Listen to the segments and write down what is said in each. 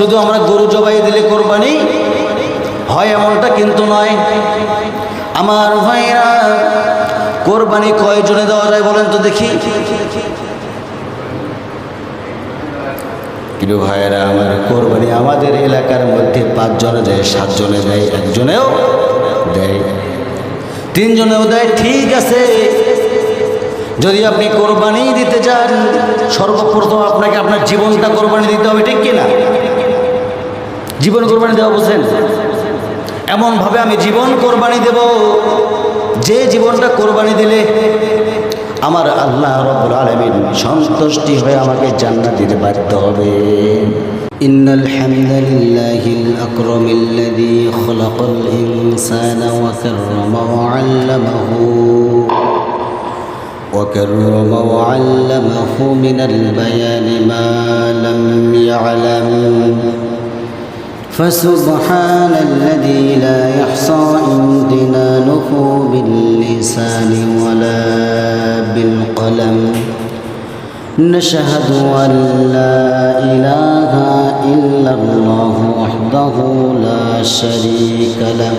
শুধু আমরা গরু জবাই দিলে কোরবানি হয় এমনটা কিন্তু নয়। আমার ভাইরা কোরবানি কয়জনে দেওয়া যায় বলেন তো দেখি। প্রিয় ভাইয়েরা, আমার কোরবানি আমাদের এলাকার মধ্যে পাঁচজনে দেয়, সাতজনে দেয়, একজনেও দেয়। তিনজনেও দেয়, ঠিক আছে। যদি আপনি কোরবানি দিতে চান, সর্বপ্রথম আপনাকে আপনার জীবনটা কোরবানি দিতে হবে, ঠিক কিনা? জীবন কোরবানি দেওয়া বুঝলেন এমনভাবে আমি জীবন কোরবানি দেব যে জীবনটা কোরবানি দিলে আমার আল্লাহ রব্বুল আলমিন সন্তুষ্টি হয়ে আমাকে জান্নাত দিতে বাধ্য হবে إن الحمد لله الأكرم الذي خلق الإنسان وكرم وعلمه وكرم وعلمه من البيان ما لم يعلم فسبحان الذي لا يحصى امتنانه باللسان ولا بالقلم. نشهد أن لا إله إلا الله وحده لا شريك له.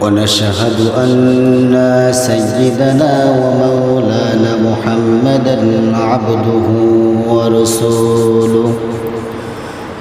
ونشهد أن سيدنا ومولانا محمدا عبده ورسوله.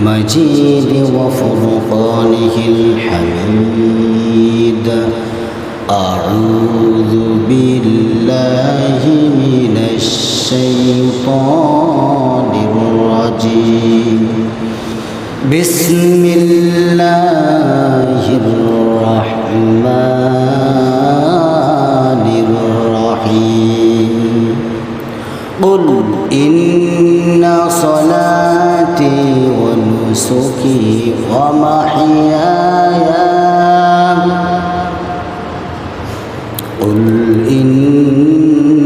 المجيد وفرقانه الحميد. أعوذ بالله من الشيطان الرجيم. بسم الله الرحمن الرحيم. قل إن صلاتي ونسكي ومحياي قل إن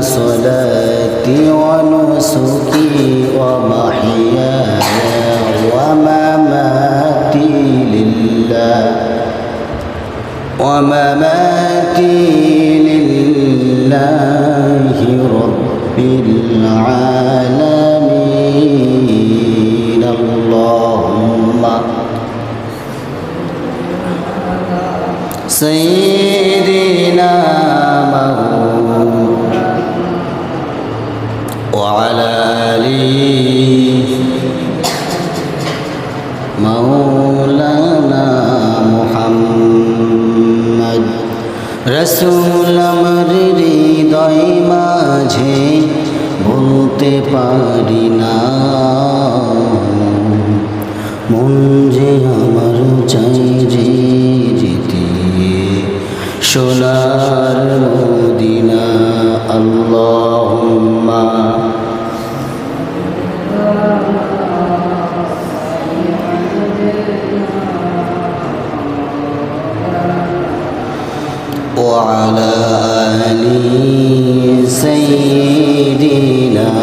صلاتي ونسكي ومحياي ومماتي لله. ومماتي لله رب العالمين. سيدنا مولانا وعلى آله مولانا محمد রসুল আমার হৃদয় মাঝে বলতে পারি না মন যে আমার চাই রে যেতে সোনার মদিনা আল্লাহুম্মা وعلى آل سيدنا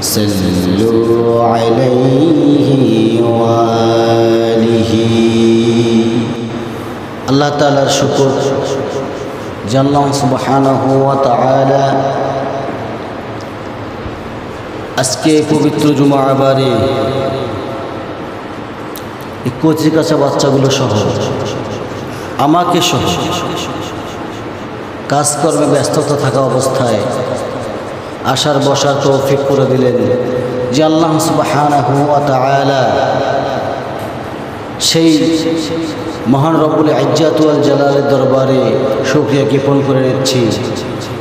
صلوا عليه وآله আল্লাহ তালার শুকর জাল্লাহ সুবহানাহু ওয়া তাআলা আজকে পবিত্র জুমাবারে এই কচি কাঁচা বাচ্চাগুলো সহ আমাকে সহ কাজকর্মে ব্যস্ততা থাকা অবস্থায় আসার বসার তৌফিক করে দিলেন। যে আল্লাহ ওয়া সেই মহান রব্বুল ইজ্জাতুল জালালের দরবারে শুকরিয়া জ্ঞাপন করে নিচ্ছি।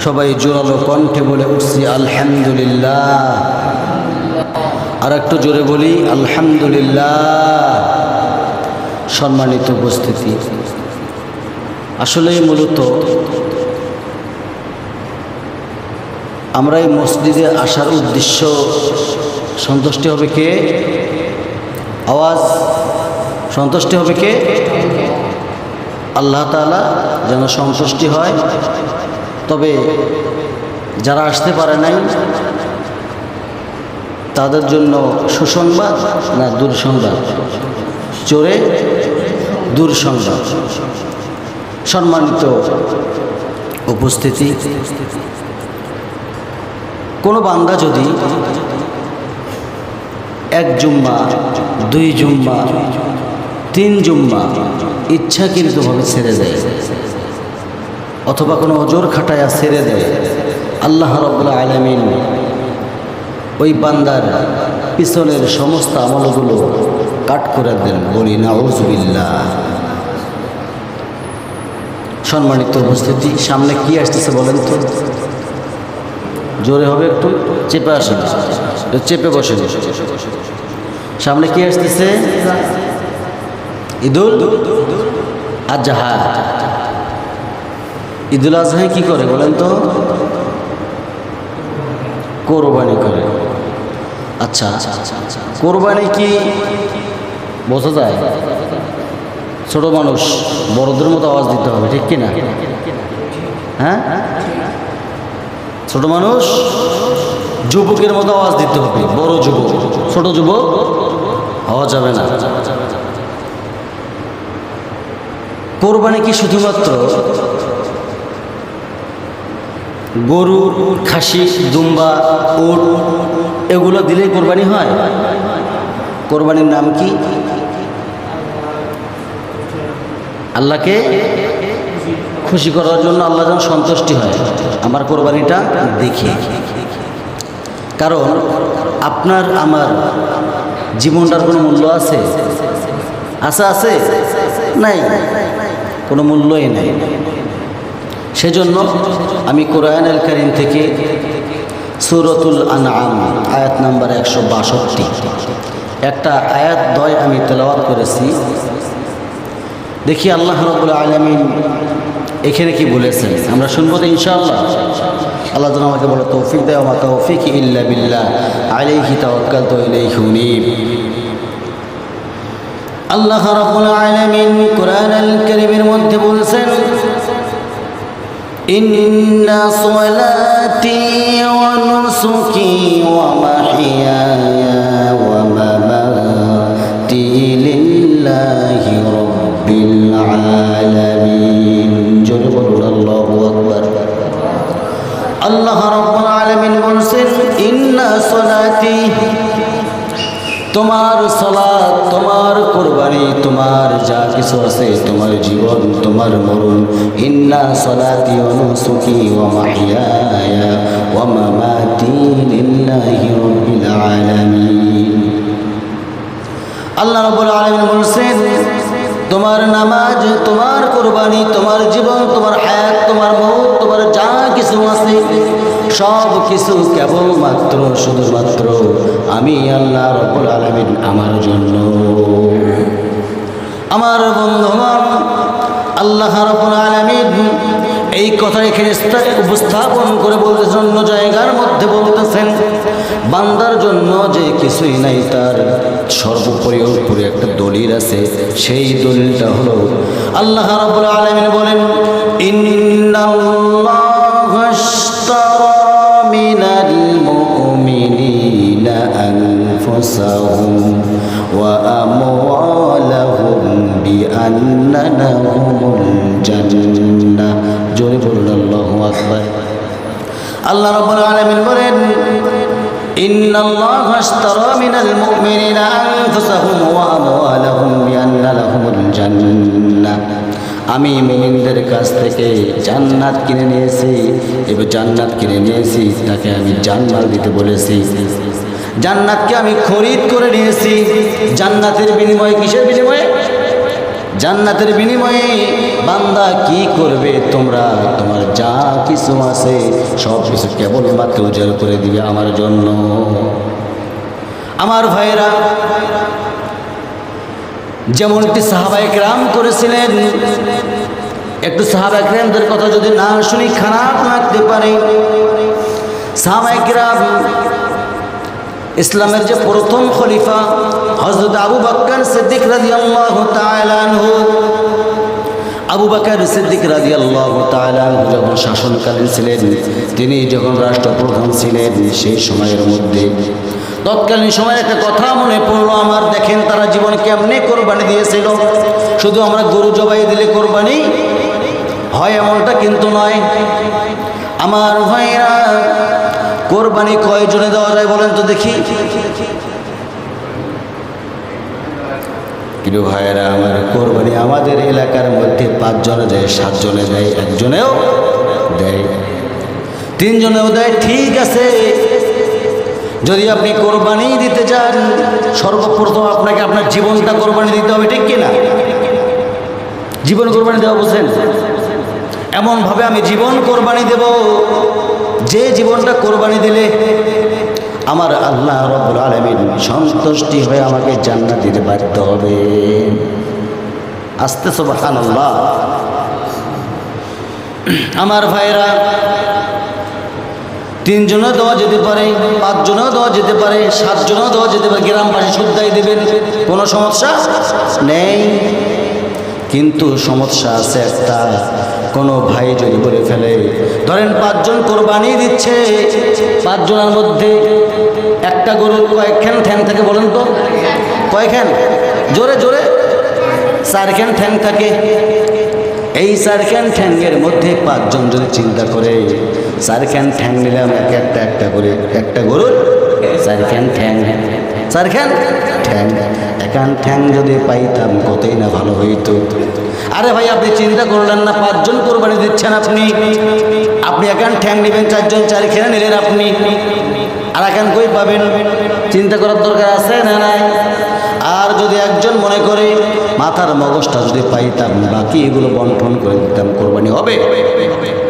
সবাই জোরালো কণ্ঠে বলে উঠছি, আলহামদুলিল্লাহ। আর একটু জোরে বলি, আলহামদুলিল্লাহ। সম্মানিত উপস্থিতি। আসলে মূলত আমরা এই মসজিদে আসার উদ্দেশ্য সন্তুষ্টি হবে কে? আওয়াজ, সন্তুষ্টি হবে কে? আল্লাহ তালা যেন সন্তুষ্টি হয়। তবে যারা আসতে পারে নাই, তাদের জন্য সুসংবাদ না দুঃসংবাদ? চোরে দুঃসংবাদ। সম্মানিত উপস্থিতি। কোনো বান্দা যদি এক জুম্মা, দুই জুম্মা, তিন জুম্মা ইচ্ছাকৃতভাবে ছেড়ে দেয়, অথবা কোনো অজোর খাটায়া ছেড়ে দেয়, আল্লাহ রব্লা আলমিন ওই বান্দার পিছনের সমস্ত আমলগুলো কাট করে দেন বলি না ওজবিল্লা সম্মানিত উপস্থিতি, সামনে কি আসতেছে বলেন তো? জোরে হবে একটু, চেপে আসেন। চেপে বসেন। সামনে কি আসতেছে? ঈদুল? আজহা ঈদুল আজহায় কি করে বলেন তো? কোরবানি করে। আচ্ছা কোরবানি কি বোঝা যায়? ছোট মানুষ, বড়দের মতো আওয়াজ দিতে হবে, ঠিক কি না হ্যাঁ? ছোট মানুষ, যুবকের মতো আওয়াজ দিতে হবে, বড় যুবক, ছোট যুবক, হওয়া যাবে না। কোরবানি কি শুধুমাত্র গরু খাসি, দুম্বা, উট, এগুলো দিলেই কোরবানি হয়? কোরবানির নাম কি? আল্লাহকে খুশি করার জন্য আল্লাহ যেন সন্তুষ্টি হয়। আমার কোরবানিটা দেখি। কারণ আপনার, আমার জীবনটার কোনো মূল্য আছে? আছে আছে? নাই। কোনো মূল্যই নাই। সেজন্য আমি কোরআন আল করিম থেকে সুরতুল আনআম, আয়াত নাম্বার একশো বাষট্টি। একটা আয়াত দয় আমি তেলাওয়াত করেছি। দেখি আল্লাহ রবুল আলমিন এখানে কি বলেছেন? আমরা শুনব তো ইনশাআল্লাহ। আল্লাহ যেন আমাকে বলে তৌফিক দেয়, আমার তৌফিক ইল্লা বিল্লাহ। আলাইহি তাওয়াক্কাল তো আল্লাহ রাব্বুল আলামিন কোরআন আল কারীমের মধ্যে বলেছেন, ইন্না সলাতি ওয়া নুসুকি ওয়া মাহইয়ায়া ওয়া মামাতি লিল্লাহি রাব্বিল আলামিন। আল্লাহ রাব্বুল আলামিন বলছেন, ইন্না সলাতি, তোমার সলাদ তোমার কোরবানি, তোমার যা কিছু আছে, তোমার জীবন, তোমার মরণ, ইন্না সলাতি ওয়া নুসুকি ওয়া মাহইয়ায়া ওয়া মামাতি লিল্লাহি রাব্বিল আলামিন। আল্লাহ রাব্বুল আলামিন বলছেন, তোমার নামাজ, তোমার কোরবানি, তোমার জীবন, তোমার হায়াত, তোমার মৌত তোমার যা কিছু আছে? সব কিছু কেবলমাত্র, শুধুমাত্র আমি আল্লাহ রব্বুল আলামিন আমার জন্য। আমার বন্ধুগণ, আল্লাহ রব্বুল আলামিন এই কথা এখানে উপস্থাপন করে বলতেছেন, অন্য জায়গার মধ্যে বলতেছেন, বান্দার জন্য যে কিছুই নাই তার, সর্বোপরি উপরে একটা দলিল আছে, সেই দলিলটা হলো, আল্লাহ রাব্বুল আলামিন বলেন, ইন্নাল্লাহা আনফুসাহুম ওয়া আমওয়ালাহুম বিআন্না লাহুমুল জান্নাহ জোরে বলুন আল্লাহু আকবার আল্লাহ রাব্বুল আলামিন বলেন إن الله اشترى من المؤمنين أنفسهم وأموالهم আমি মুমিনদের কাছ থেকে জান্নাত কিনে নিয়েছি এবার জান্নাত কিনে নিয়েছি তাকে আমি জান্নাত দিতে বলেছি জান্নাতকে আমি খরিদ করে নিয়েছি। জান্নাতের বিনিময়ে কিসের বিনিময়ে? জান্নাতের বিনিময়ে বান্দা কি করবে? তোমরা, তোমার যা কিছু আছে, সব কিছু কেবলমাত্র উজাড় করে দিবে আমার জন্য। আমার ভাইরা যেমনটি সাহাবাইক রাম করেছিলেন, একটু সাহাবাইক রামদের কথা যদি না শুনি, খারাপ লাগতে পারে। সাহাবাইক রাম ইসলামের যে প্রথম খলিফা হজরত আবু বক্কর সিদ্দিক রাজি আল্লাহ আবু বাকর সিদ্দিক রাজি আল্লাহ যখন শাসনকালীন ছিলেন, তিনি যখন রাষ্ট্রপ্রধান ছিলেন, সেই সময়ের মধ্যে তৎকালীন সময় একটা কথা মনে পড়ল আমার, দেখেন তারা জীবন কেমনে কোরবানি দিয়েছিল। শুধু আমরা গরু জবাই দিলে কোরবানি হয় এমনটা কিন্তু নয়। আমার ভাইরা কোরবানি কয়জনে দেওয়া যায় বলেন তো দেখি। কিন্তু ভাইয়েরা, আমার কোরবানি আমাদের এলাকার মধ্যে পাঁচজনে দেয়, সাতজনে যায় একজনেও দেয়। তিনজনেও দেয়, ঠিক আছে। যদি আপনি কোরবানি দিতে চান, সর্বপ্রথম আপনাকে আপনার জীবনটা কোরবানি দিতে হবে, ঠিক কিনা? জীবন কোরবানি দেওয়া বুঝলেন? এমনভাবে আমি জীবন কোরবানি দেব। যে জীবনটা কোরবানি দিলে আমার আল্লাহ রব্বুল আলমিন সন্তুষ্টি হয়ে আমাকে জান্নাত দিতে বাধ্য হবে। আস্তে সোবাহান আল্লাহ আমার ভাইরা তিনজনও দেওয়া যেতে পারে, পাঁচজনও দেওয়া যেতে পারে, সাতজনও দেওয়া যেতে পারে, গ্রামবাসী শুদ্ধাই দেবেন, কোনো সমস্যা নেই। কিন্তু সমস্যা আছে একটা। কোনো ভাই যদি বলে ফেলে, ধরেন পাঁচজন কোরবানি দিচ্ছে, পাঁচজনের মধ্যে একটা গরুর কয়েকখান ঠ্যাং থাকে বলেন তো? কয়েকখান জোরে জোরে। চারখান ঠ্যাং থাকে। এই চারখান ঠ্যাঙ্গের মধ্যে পাঁচজন যদি চিন্তা করে চারখান ঠ্যাং নিলাম, এক একটা একটা করে, একটা গরুর চারখান ঠ্যাং। চারখান ঠ্যাং। একান ঠ্যাং যদি পাইতাম, কতই না ভালো হইতো। আরে ভাই, আপনি চিন্তা করলেন না, পাঁচজন কোরবানি দিচ্ছেন আপনি? আপনি একান ঠ্যাং নেবেন, চারজন চারখানে নিলেন আপনি। আর একান কই পাবেন? চিন্তা করার দরকার আছে না নাই? আর যদি একজন মনে করে, মাথার মগজটা যদি পাইতাম, বাকি এগুলো বন্টন করে দিতাম, কোরবানি হবে?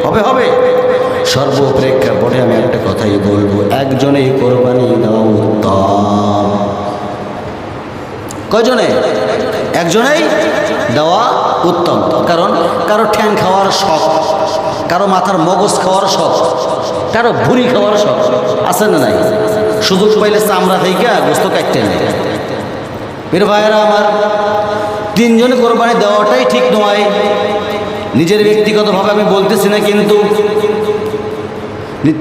হবে হবে। সর্বপ্রেক্ষাপটে আমি একটা কথাই বলব, একজনেই কোরবানি দেওয়া উত্তম। কয়জনে? একজনেই দেওয়া উত্তম। কারণ কারও ঠ্যাং খাওয়ার শখ, কারও মাথার মগজ খাওয়ার শখ, কারও ভুড়ি খাওয়ার শখ, আছে না নাই? সুযোগ পাইলে চামড়া থেকে গোস্ত কাটতে নেই। এর ভাইয়েরা আমার তিনজনে কোরবানি দেওয়াটাই ঠিক নয়। নিজের ব্যক্তিগতভাবে আমি বলতেছি না, কিন্তু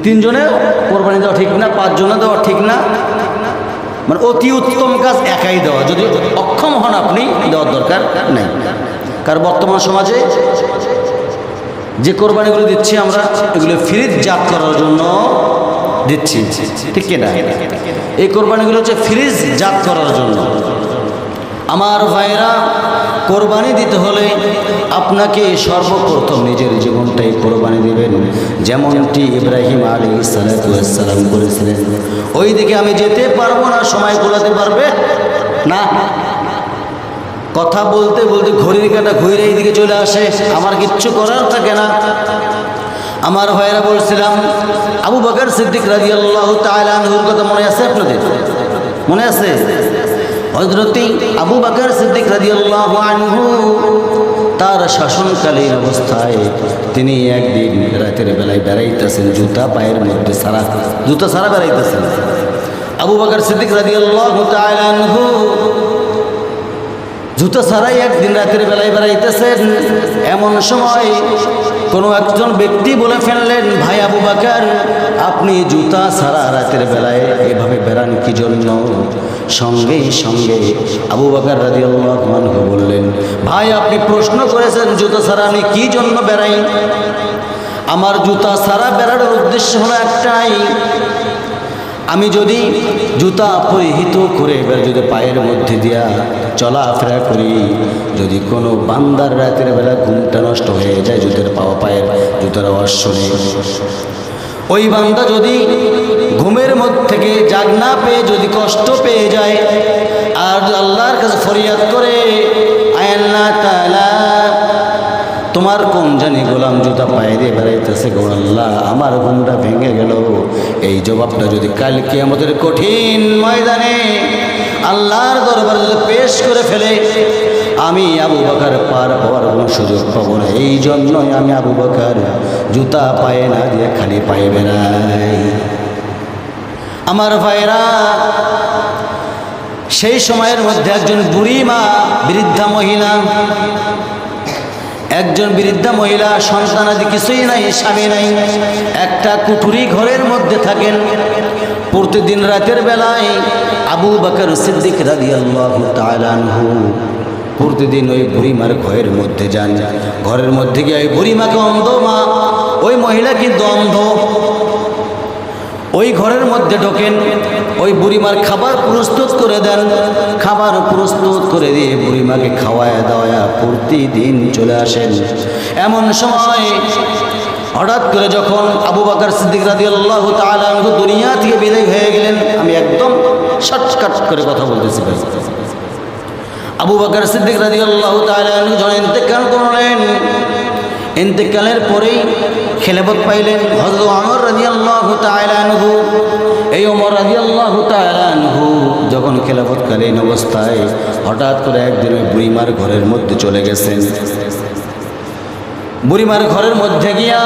তিনজনে কোরবানি দেওয়া ঠিক না পাঁচজনে দেওয়া ঠিক না। মানে অতি উত্তম কাজ একাই দেওয়া। যদি অক্ষম হন আপনি, দেওয়ার দরকার নাই। কারণ বর্তমান সমাজে যে কোরবানিগুলো দিচ্ছি আমরা, এগুলো ফ্রিজ জাত করার জন্য দিচ্ছি। ঠিক কিনা এই কোরবানিগুলো হচ্ছে ফ্রিজ জাত করার জন্য। আমার ভাইরা কোরবানি দিতে হলে আপনাকে সর্বপ্রথম নিজের জীবনটাই কোরবানি দিবেন। যেমনটি ইব্রাহিম আলী সালাম করেছিলেন ওই দিকে আমি যেতে পারব না, সময় কোলাতে পারবে না। কথা বলতে বলতে ঘড়ির কাটা ঘুরে এই দিকে চলে আসে, আমার কিচ্ছু করার থাকে না। আমার ভাইয়েরা বলছিলাম, আবু বকর সিদ্দিক রাজি আল্লাহ তালহুর কথা মনে আছে আপনাদের? মনে আছে। হজরতি আবু বাকর সিদ্দিক রাজিউল্লাহ আনহু তার শাসনকালীন অবস্থায় তিনি একদিন রাতের বেলায় বেড়াইতেছেন, জুতা পায়ের মধ্যে সারা, জুতা সারা বেড়াইতেছেন। আবু বাকর সিদ্দিক রাজিউল্লাহ আনহু জুতো ছাড়াই একদিন রাতের বেলায় বেড়াইতেছেন। এমন সময় কোনো একজন ব্যক্তি বলে ফেললেন, ভাই আবু বাকার, আপনি জুতা ছাড়া রাতের বেলায় এভাবে বেড়ান কি জন্য? সঙ্গে সঙ্গে আবু বাকার রাজি আল্লাহ বললেন, ভাই, আপনি প্রশ্ন করেছেন জুতা ছাড়া আমি কি জন্য বেড়াই? আমার জুতা ছাড়া বেড়ানোর উদ্দেশ্য হলো একটাই আমি যদি জুতা পরিহিত করে এবার যদি পায়ের মধ্যে দিয়া চলাফেরা করি, যদি কোনো বান্দার রাতের বেলা ঘুমটা নষ্ট হয়ে যায় জুতের পাওয়া পায়ের, জুতার আওয়াজ ওই বান্দা যদি ঘুমের মধ্যে থেকে জাগ না পেয়ে যদি কষ্ট পেয়ে যায়, আর আল্লাহর কাছে ফরিয়াদ করে তোমার কোন জানি গোলাম জুতা পায়ে দিয়ে বেড়াইতেছে গো আল্লাহ, আমার ঘুমটা ভেঙে গেল। এই জবাবটা যদি কালকে আমাদের কঠিন ময়দানে আল্লাহর দরবারে পেশ করে ফেলে, আমি আবু বাকার পার হওয়ার কোনো সুযোগ পাবো না। এই জন্যই আমি আবু বাকার জুতা পায়ে না দিয়ে খালি পায়ে বেড়াই। আমার ভাইরা সেই সময়ের মধ্যে একজন বুড়ি মা, বৃদ্ধা মহিলা একজন বৃদ্ধা মহিলা সন্তানাদি কিছুই নাই, স্বামী নাই। একটা কুঠুরি ঘরের মধ্যে থাকেন। প্রতিদিন রাতের বেলায় আবু বাকর সিদ্দিক রাজি আল্লাহ তালানহু প্রতিদিন ওই বুড়িমার ঘরের মধ্যে যান। ঘরের মধ্যে গিয়ে ওই বুড়িমাকে অন্ধ মা, ওই মহিলা কিন্তু অন্ধ ওই ঘরের মধ্যে ঢোকেন। ওই বুড়িমার খাবার প্রস্তুত করে দেন। খাবার প্রস্তুত করে দিয়ে বুড়িমাকে খাওয়ায় দাওয়া প্রতিদিন চলে আসেন। এমন সময় হঠাৎ করে যখন আবু বাকর সিদ্দিক রাজি আল্লাহ তালু দুনিয়া থেকে বিদায় হয়ে গেলেন, আমি একদম শর্টকাট করে কথা বলতেছি। আবু বাকর সিদ্দিক রাজি আল্লাহ তালু যখন ইন্তেকাল করলেন ইন্তেকালের পরেই খেলাফত পাইলেন হজরত অমর রাজি আল্লাহ তালহু এই অমর রাজি আল্লাহ তালহু যখন খেলাফতকালীন অবস্থায় হঠাৎ করে একদিন ওই বুড়িমার ঘরের মধ্যে চলে গেছেন। বুড়িমার ঘরের মধ্যে গিয়া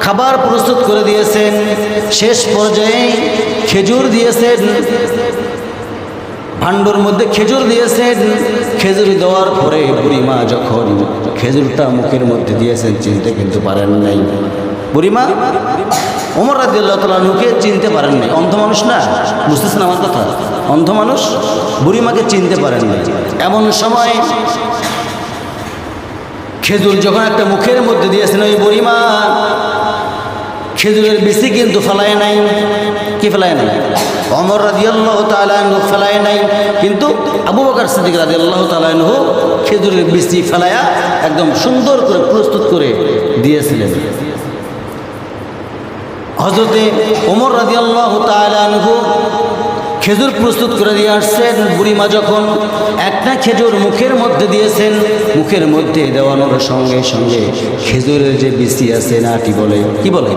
খাবার প্রস্তুত করে দিয়েছেন। শেষ পর্যায়ে খেজুর দিয়েছেন। ভাণ্ডুর মধ্যে খেজুর দিয়েছেন। খেজুর দেওয়ার পরে বুড়িমা যখন খেজুরটা মুখের মধ্যে দিয়েছেন, চিনতে কিন্তু পারেন নাই। বুড়িমা ওমর রাদিল্লাহ তালুকে চিনতে পারেন নাই। অন্ধ মানুষ না? বুঝতেছেন আমার কথা? অন্ধ মানুষ? বুড়িমাকে চিনতে পারেন নাই। এমন সময় খেজুর যখন একটা মুখের মধ্যে দিয়েছেন, ওই বুড়িমা খেজুরের বেশি কিন্তু ফেলায় নাই। কি ফেলায় নাই? অমর রাজি আল্লাহ তালু ফেলায় নাই। কিন্তু আবু বকার সিদ্দিক রাজি আল্লাহ তালু খেজুরের বেশি ফেলায়া একদম সুন্দর করে প্রস্তুত করে দিয়েছিলেন। হজরতে ওমর রাজি আল্লাহ তালু খেজুর প্রস্তুত করে দিয়ে আসছেন বুড়িমা যখন একটা খেজুর মুখের মধ্যে দিয়েছেন, মুখের মধ্যে দেওয়ানোর সঙ্গে সঙ্গে খেজুরের যে বিসি আছে, নাটি বলে, কি বলে?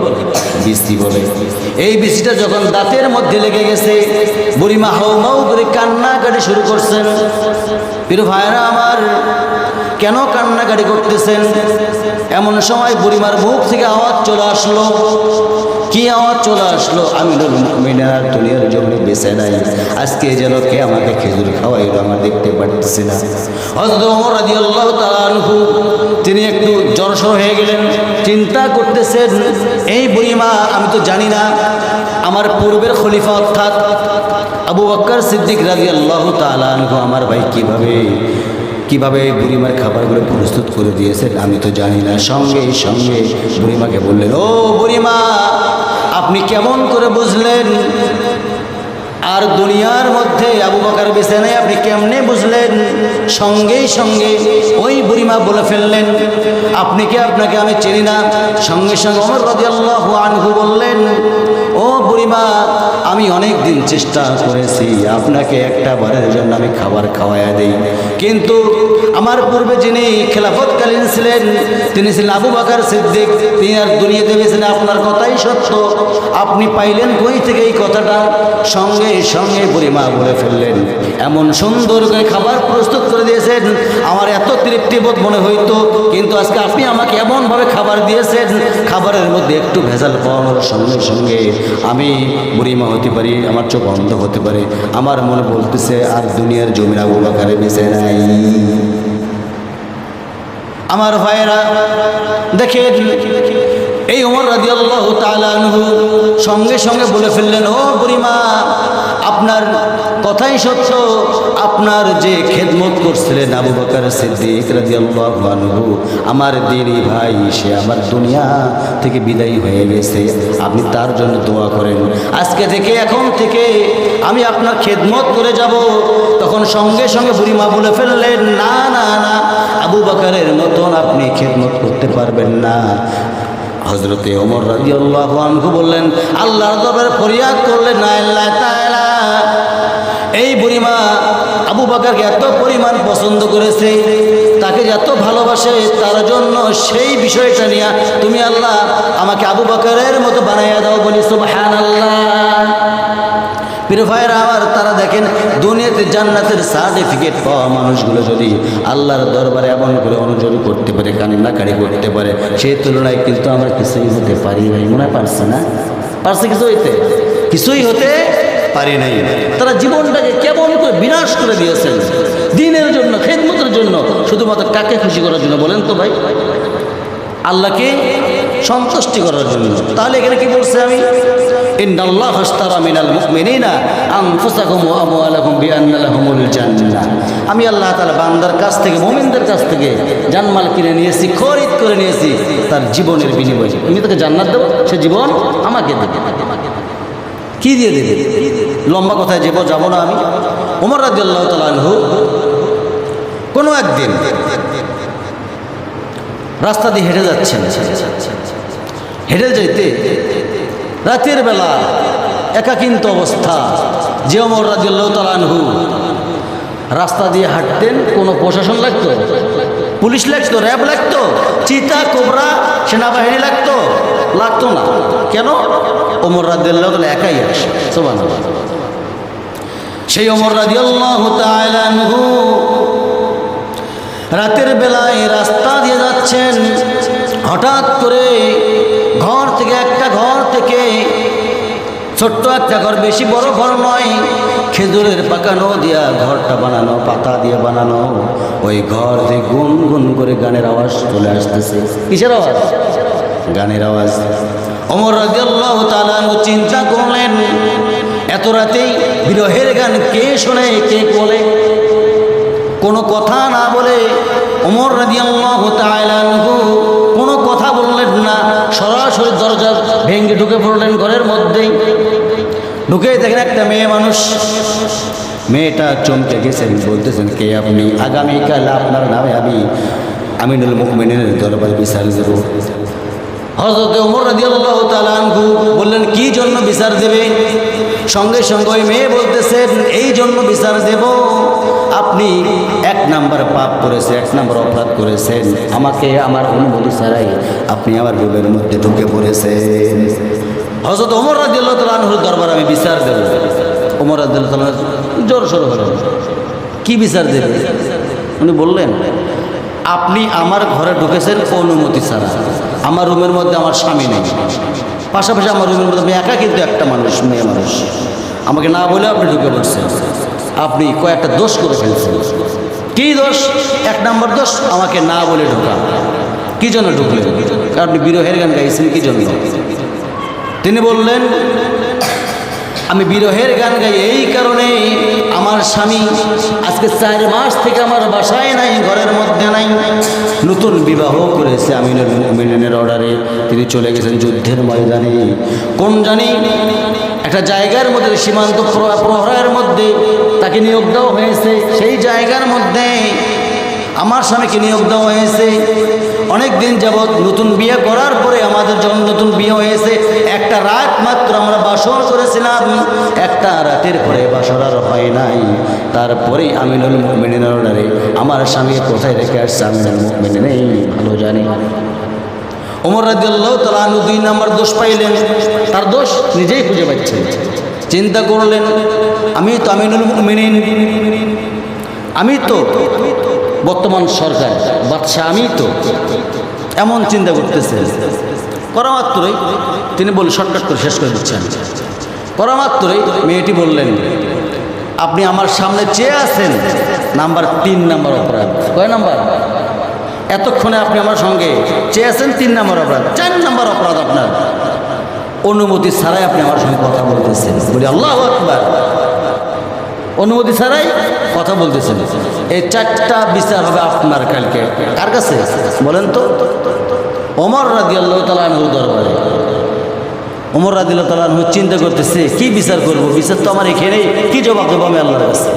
বিসি বলে। এই বিসিটা যখন দাঁতের মধ্যে লেগে গেছে, বুড়িমা হাউমাউ করে করে কান্নাকাটি শুরু করছেন। প্রিয় ভাইরা আমার কেন কান্নাকাটি করতেছেন? এমন সময় বুড়িমার মুখ থেকে আওয়াজ চলে আসলো। কি আওয়াজ চলে আসলো? আমি মিনার দুনিয়ার জন্য বেঁচে নাই। আজকে যেন কে আমাকে খেজুর খাওয়াইলো আমার দেখতে পারতেছি না। তিনি একটু জড়সড় হয়ে গেলেন। চিন্তা করতেছেন, এই বুড়িমা, আমি তো জানি না, আমার পূর্বের খলিফা অর্থাৎ আবু বক্কর সিদ্দিক রাদিয়াল্লাহু তাআলা আনহু আমার ভাই কীভাবে কীভাবে বুড়িমার খাবারগুলো প্রস্তুত করে দিয়েছেন আমি তো জানি না। সঙ্গে সঙ্গে বুড়িমাকে বললেন, ও বুড়িমা, আপনি কেমন করে বুঝলেন আর দুনিয়ার মধ্যে আবু বাকার বেছে নেই, আপনি কেমনে বুঝলেন? সঙ্গেই সঙ্গে ওই বুড়িমা বলে ফেললেন, আপনি কি আপনাকে আমি চিনি না? সঙ্গে সঙ্গে অমর রাদিয়াল্লাহু আনহু বললেন, ও বুড়িমা, আমি অনেক দিন চেষ্টা করেছি, আপনাকে একটা বারের জন্য আমি খাবার খাওয়াইয়া দিই। কিন্তু আমার পূর্বে যিনি খেলাফতকালীন ছিলেন, তিনি ছিলেন আবু বাকার সিদ্দিক, তিনি আর দুনিয়াতে বেছেন আপনার কথাই সত্য। আপনি পাইলেন কই থেকে এই কথাটা? সঙ্গে সঙ্গে বুড়িমা বলে ফেললেন। এমন সুন্দর করে খাবার প্রস্তুত করে দিয়েছেন। আমার এত তৃপ্তিবোধ মনে হইতো, কিন্তু আজকে আপনি আমাকে এমনভাবে খাবার দিয়েছেন, খাবারের মধ্যে একটু ভেজাল পাওয়ানোর সঙ্গে সঙ্গে আমি বুড়িমা হতে পারি, আমার চোখ অন্ধ হতে পারে। আমার মনে বলতেছে, আর দুনিয়ার জমির আবু বাকারে বেঁচে নাই। আমার ভাইয়েরা, দেখেন, এই ওমর রাজি আল্লাহ সঙ্গে সঙ্গে বলে ফেললেন, ও বুড়িমা আপনার কথাই সত্য। আপনার যে খেদমত করছিলেন আবু বকর সিদ্দিক রাদিয়াল্লাহু আনহু, আমার দিনই ভাই, সে আমার দুনিয়া থেকে বিদায়ী হয়ে গেছে। আপনি তার জন্য দোয়া করেন। আজকে থেকে, এখন থেকে আমি আপনার খেদমত করে যাব। তখন সঙ্গে সঙ্গে বুড়িমা বলে ফেললেন, না না না, আবু বকরের মতন আপনি খেদমত করতে পারবেন না। হজরতে ওমর রাজি আল্লাহ বললেন, আল্লাহর দরবারে ফরিয়াদ করলেন আল্লাহ এই বুড়িমা আবু বাকারকে এত পরিমাণ পছন্দ করেছে, তাকে এত ভালোবাসে, তার জন্য সেই বিষয়টা নিয়ে তুমি আল্লাহ আমাকে আবু বাকারের মতো বানাইয়া দাও বলি সুবহান আল্লাহ প্রিয় আমার তারা দেখেন, দুনিয়াতে জান্নাতের সার্টিফিকেট পাওয়া মানুষগুলো যদি আল্লাহর দরবারে এমন করে অনুযোগী করতে পারে, কান্নাকাড়ি করতে পারে, সেই তুলনায় কিন্তু আমরা কিছুই হতে পারি ভাই মনে পারছে না? পারছে কিছু হইতে কিছুই হতে পারি নাই। তারা জীবনটাকে কেমন করে বিনাশ করে দিয়েছেন। দিনের জন্য, খেদমতের জন্য, শুধুমাত্র কাকে খুশি করার জন্য বলেন তো ভাই? আল্লাহকে সন্তুষ্টি করার জন্য। তাহলে এখানে কি বলছে আমি? ইন্নাল্লাহ হাস্তারা মিনাল মুমিনিনা আনফুসাকুম ওয়া আমওয়ালাকুম বিআন্না লাহুমুল জান্নাহ। আমি আল্লাহ তাআলা বান্দার কাছ থেকে, মুমিনদের কাছ থেকে জানমাল কিনে নিয়েছি, খরিদ করে নিয়েছি, তার জীবনের বিনিময়ে। আমি তাকে জান্নাত দেবো, সে জীবন আমাকে দেবে। কি দিয়ে দেবে? লম্বা কথায় যাব যাব না আমি? ওমর রাদিয়াল্লাহু তাআলা আনহু, কোনো একদিন রাস্তা দিয়ে হেঁটে যাচ্ছেন। হেঁটে যেতে রাতের বেলা একাকিন্ত অবস্থা। যে অমর রাজিয়াল্লাহ তালানহু রাস্তা দিয়ে হাঁটতেন, কোনো প্রশাসন লাগতো? পুলিশ লাগতো? র্যাব লাগতো? চিতা, কোবরা, সেনাবাহিনী লাগতো? লাগতো না। কেন? ওমর রাজিয়াল্লাহ তালা একাই আসে। সোবান সেই অমর রাজিয়াল্লাহ তালানহু রাতের বেলায় রাস্তা দিয়ে যাচ্ছেন। হঠাৎ করে ঘর থেকে একটা ঘর থেকে ছোট্ট একটা ঘর, বেশি বড় ঘর নয়, খেজুরের পাকানো দিয়া ঘরটা বানানো, পাতা দিয়ে বানানো। ওই ঘর থেকে গুন গুন করে গানের আওয়াজ চলে আসতেছে। কিসের আওয়াজ? গানের আওয়াজ। অমর রাজিয়াল্লাহ তালানু চিন্তা করলেন এত রাতেই বিরহের গান কে শোনে, কে বলে? কোনো কথা না বলে তাআলা আনহু কোনো কথা বললেন না। সরাসরি দরজা ভেঙে ঢুকে পড়লেন ঘরের মধ্যেই। ঢুকে দেখেন একটা মেয়ে মানুষ। মেয়েটা চমকে গেছেন বলতেছেন, কে আপনি? আগামীকাল আপনার নামে আমি আমিনুল মুকমিনের দরবারে বিচার দেব। হজরত ওমর রাদিয়াল্লাহু তাআলা আনহু বললেন, কি জন্য বিচার দেবে? সঙ্গে সঙ্গে ওই মেয়ে বলতেছেন এই জন্য বিচার দেব। আপনি এক নাম্বার পাপ করেছে এক নাম্বার অপরাধ করেছেন। আমাকে আমার অনুমতি ছাড়াই আপনি আমার রুমের মধ্যে ঢুকে পড়েছেন। হজরত ওমর রাদিয়াল্লাহু তাআলা আনহুর দরবার আমি বিচার দেব। ওমর রাদিয়াল্লাহু তাআলা জোর সরো হলেন কি বিচার দেবে? উনি বললেন, আপনি আমার ঘরে ঢুকেছেন অনুমতি ছাড়া। আমার রুমের মধ্যে আমার স্বামী নেই। পাশাপাশি আমার রুমের মধ্যে আমি একা কিন্তু একটা মানুষ, মেয়ে মানুষ। আমাকে না বলে আপনি ঢুকে পড়ছেন। আপনি কয়েকটা দোষ করে ফেলছেন। কী দোষ? এক নম্বর দোষ, আমাকে না বলে ঢোকা। কী জন্য ঢুকলেন? আপনি বিরহের গান গাইছেন, কী জন্য? তিনি বললেন আমি বিরহের গান গাই এই কারণে আমার স্বামী আজকে চার মাস থেকে আমার বাসায় নাই, ঘরের মধ্যে নাই। নতুন বিবাহ করেছে আমিনুল মুমিনের অর্ডারে। তিনি চলে গেছেন যুদ্ধের ময়দানে। কোন জানি একটা জায়গার মধ্যে, সীমান্ত প্র- প্রহরের মধ্যে তাকে নিয়োগ দেওয়া হয়েছে। সেই জায়গার মধ্যে আমার স্বামীকে নিয়োগ দেওয়া হয়েছে। অনেক দিন যাবৎ নতুন বিয়ে করার পরে আমাদের যখন নতুন বিয়ে হয়েছে, একটা রাত মাত্র আমরা বাসর করেছিলাম, একটা রাতের পরে বাসর আর হয় নাই। তারপরেই আমিনুল মুমিনের অর্ডারে আমার স্বামী কোথায় রেখে আসছে আমিনুল মুমিন নেই ভালো জানি। ওমর রাদিয়াল্লাহ তালু দুই নাম্বার দোষ পাইলেন। তার দোষ নিজেই খুঁজে পাচ্ছেন। চিন্তা করলেন, আমি তো আমিনুল মুমিনিন। আমি তো বর্তমান সরকার, বাদশাহ আমি তো। এমন চিন্তা করতেছে। করা মাত্রই তিনি বললেন শর্টকাট করে শেষ করে দিচ্ছেন। করা মাত্রই মেয়েটি বললেন, আপনি আমার সামনে চেয়ে আছেন? নাম্বার তিন নাম্বার অপরাধ। কয় নাম্বার? এতক্ষণে আপনি আমার সঙ্গে চেয়ে আছেন তিন নাম্বার অপরাধ। চার নাম্বার অপরাধ আপনার। অনুমতি ছাড়াই আপনি আমার সঙ্গে কথা বলতেছেন। বলি, আল্লাহ অনুমতি ছাড়াই কথা বলতেছেন। এই চারটা বিচার হবে আপনার কালকে। কার কাছে? বলেন তো। অমর রাজি আল্লাহ তালু দরবারে। অমর রাজি আল্লাহ তালু চিন্তা করতেছে, কি বিচার করব? বিচার তো আমার এখানেই। কি জবাব দেবো আমি আল্লাহর কাছে?